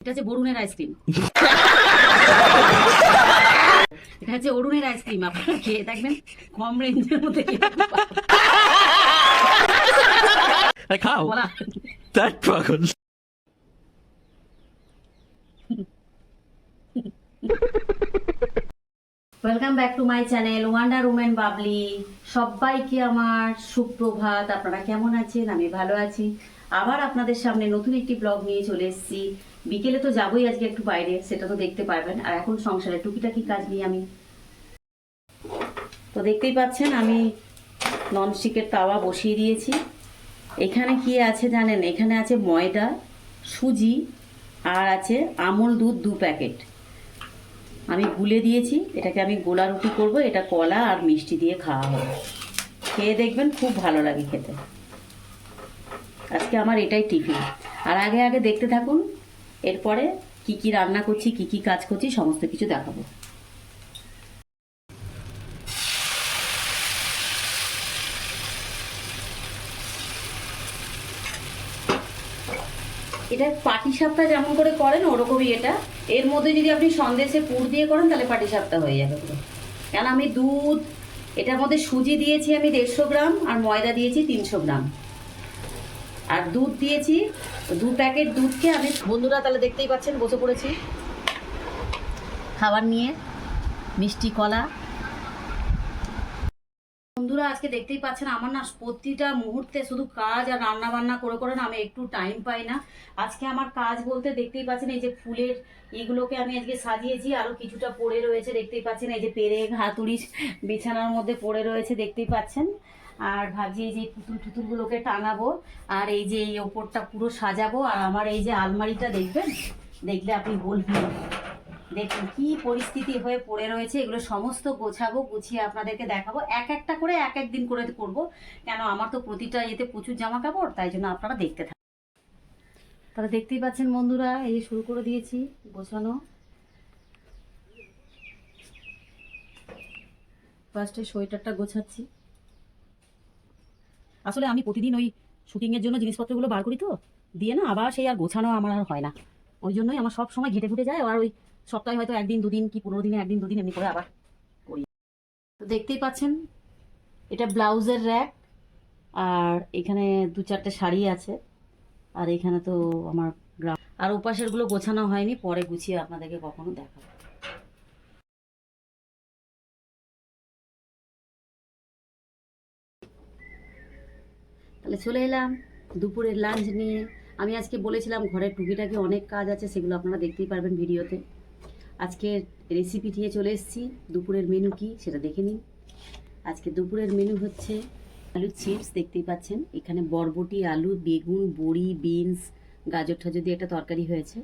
এটা হচ্ছে বরুণের আইসক্রিম এটা হচ্ছে অরুণের আইসক্রিম আপনারা খেয়ে দেখবেন কম রেঞ্জের মধ্যে খাও। পাগল। Welcome back to my channel wonder women Babli সবাইকে আমার সুপ্রভাত আপনারা কেমন আছেন? আমি ভালো আছি। আবার আপনাদের সামনে নতুন একটি ব্লগ নিয়ে চলে এসেছি। বিকেলে তো যাবোই আজকে একটু বাইরে, সেটা তো দেখতে পারবেন। আর এখন সংসারে টুকিটাকি কাজ নিয়ে আমি তো দেখতেই পাচ্ছেন, আমি ননস্টিকের তাওয়া বসিয়ে দিয়েছি। এখানে কি আছে জানেন? এখানে আছে ময়দা, সুজি, আর আছে আমুল দুধ দু প্যাকেট। আমি গুলে দিয়েছি, এটাকে আমি গোলা রুটি করব, এটা কলা আর মিষ্টি দিয়ে খাওয়া হবে। খেয়ে দেখবেন খুব ভালো লাগে খেতে। আজকে আমার এটাই টিফিন। আর আগে আগে দেখতে থাকুন, এরপরে কি কি রান্না করছি, কি কি কাজ করছি, সমস্ত কিছু দেখাবো। এটা পাটি সাপটা যেমন করে করেন, ওরকমই এটা। এর মধ্যে যদি আপনি সন্দেশে পুর দিয়ে করেন, তাহলে পাটি সাপটা হয়ে যাবে পুরো। কেন আমি দুধ, এটার মধ্যে সুজি দিয়েছি আমি দেড়শো গ্রাম, আর ময়দা দিয়েছি তিনশো গ্রাম। আর দুধ দিয়েছি। দু প্যাকেট দুধকে আমি বন্ধুরা তাহলে দেখতেই পাচ্ছেন, বসে পড়েছি। খাবার নিয়ে, মিষ্টি কলা। বন্ধুরা, আজকে দেখতেই পাচ্ছেন, আমার না প্রতিটা মুহূর্তে শুধু কাজ আর রান্না বান্না করে করে না আমি একটু টাইম পাই না। আজকে আমার কাজ বলতে দেখতেই পাচ্ছেন, এই যে ফুলের এগুলোকে আমি আজকে সাজিয়েছি আরও কিছুটা পড়ে রয়েছে, দেখতেই পাচ্ছেন, এই যে পেরেক হাতুড়ি বিছানার মধ্যে পড়ে রয়েছে, দেখতেই পাচ্ছেন। আর ভাবছি এই যে পুতুল টুতুলগুলোকে টাঙাবো, আর এই যে এই ওপরটা পুরো সাজাবো, আর আমার এই যে আলমারিটা দেখবেন? দেখলে আপনি বলবেন। দেখুন কি পরিস্থিতি হয়ে পড়ে রয়েছে, এগুলো সমস্ত গোছাবো, গুছিয়ে আপনাদেরকে দেখাবো। এক একটা করে এক এক দিন করে করব। কেন, আমার তো প্রতিটা ইয়েতে প্রচুর জামা কাপড় তাই জন্য আপনারা দেখতে থাকুন। তাহলে দেখতেই পাচ্ছেন বন্ধুরা, এই শুরু করে দিয়েছি, গোছানো। ফার্স্টে সোয়েটারটা গোছাচ্ছি। আসলে আমি প্রতিদিন ওই শুটিংয়ের জন্য জিনিসপত্রগুলো বার করি তো। দিয়ে না আবার সেই আর গোছানো আমার আর হয় না। ওই জন্যই আমার সব সময় ঘেটে ঘুটে যায় আর ওই সপ্তাহে হয়তো একদিন, দুদিন কি পনেরো দিনে একদিন, দুদিন এমনি করে আবার করি। তো দেখতেই পাচ্ছেন, এটা ব্লাউজের র্যাক আর এখানে দু চারটে শাড়ি আছে, আর এখানে তো আমার গ্রাম আর উপাসেরগুলো গোছানো হয়নি, পরে গুছিয়ে আপনাদেরকে কখনো দেখাবো। তাহলে চলে এলাম দুপুরের লাঞ্চ নিয়ে। আমি আজকে বলেছিলাম ঘরের টুকিটাকি অনেক কাজ আছে, সেগুলো আপনারা দেখতেই পারবেন ভিডিওতে। আজকে রেসিপি নিয়ে চলে এসেছি। দুপুরের মেনু কি সেটা দেখে নিন। আজকে দুপুরের মেনু হচ্ছে আলুর চিপস দেখতেই পাচ্ছেন। এখানে বরবটি, আলু, বেগুন, বড়ি বিনস গাজর ঠাজর দিয়ে একটা তরকারি হয়েছে।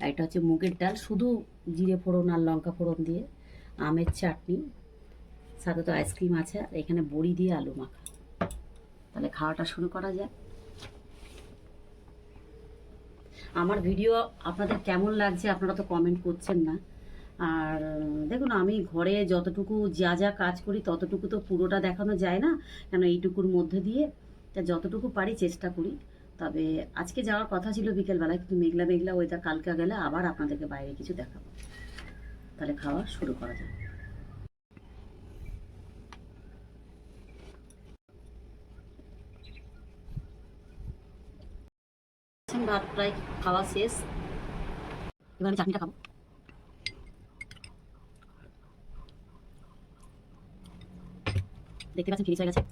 আর এটা হচ্ছে মুগের ডাল, শুধু জিরে ফোড়ন আর লঙ্কা ফোড়ন দিয়ে। আমের চাটনি, সাথে তো আইসক্রিম আছে। আর এখানে বড়ি দিয়ে আলু মাখা। তাহলে খাওয়াটা শুরু করা যায় আমার ভিডিও আপনাদের কেমন লাগছে আপনারা তো কমেন্ট করছেন না। আর, দেখুন, আমি ঘরে যতটুকু যা যা কাজ করি ততটুকু তো পুরোটা দেখানো যায় না, কেন এইটুকুর মধ্যে দিয়ে তা যতটুকু পারি চেষ্টা করি। তবে আজকে যাওয়ার কথা ছিল বিকেলবেলায়, কিন্তু মেঘলা মেঘলা ওইটা কালকে গেলে আবার আপনাদেরকে বাইরে কিছু দেখাবো। তাহলে খাওয়া শুরু করা যাক। ভাত প্রায় খাওয়া শেষ। এবার আমি চাটনিটা খাব। দেখতে পাচ্ছেন ফিনিশ হয়ে গেছে।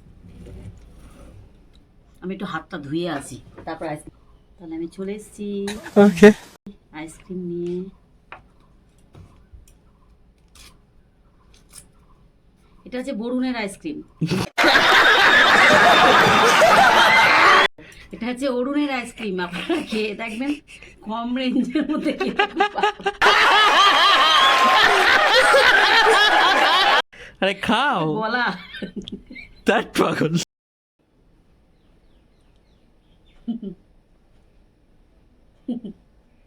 আমি একটু হাতটা ধুয়ে আসি তারপর আইসক্রিম তাহলে আমি চলে এসেছি। ওকে। আইসক্রিম নিয়ে। এটা হচ্ছে বরুণের আইসক্রিম এটা হচ্ছে অরুণের আইসক্রিম আপনারা খেয়ে দেখবেন কম রেঞ্জের মধ্যে আরে খাও। বলা। দ্যাট পাগল।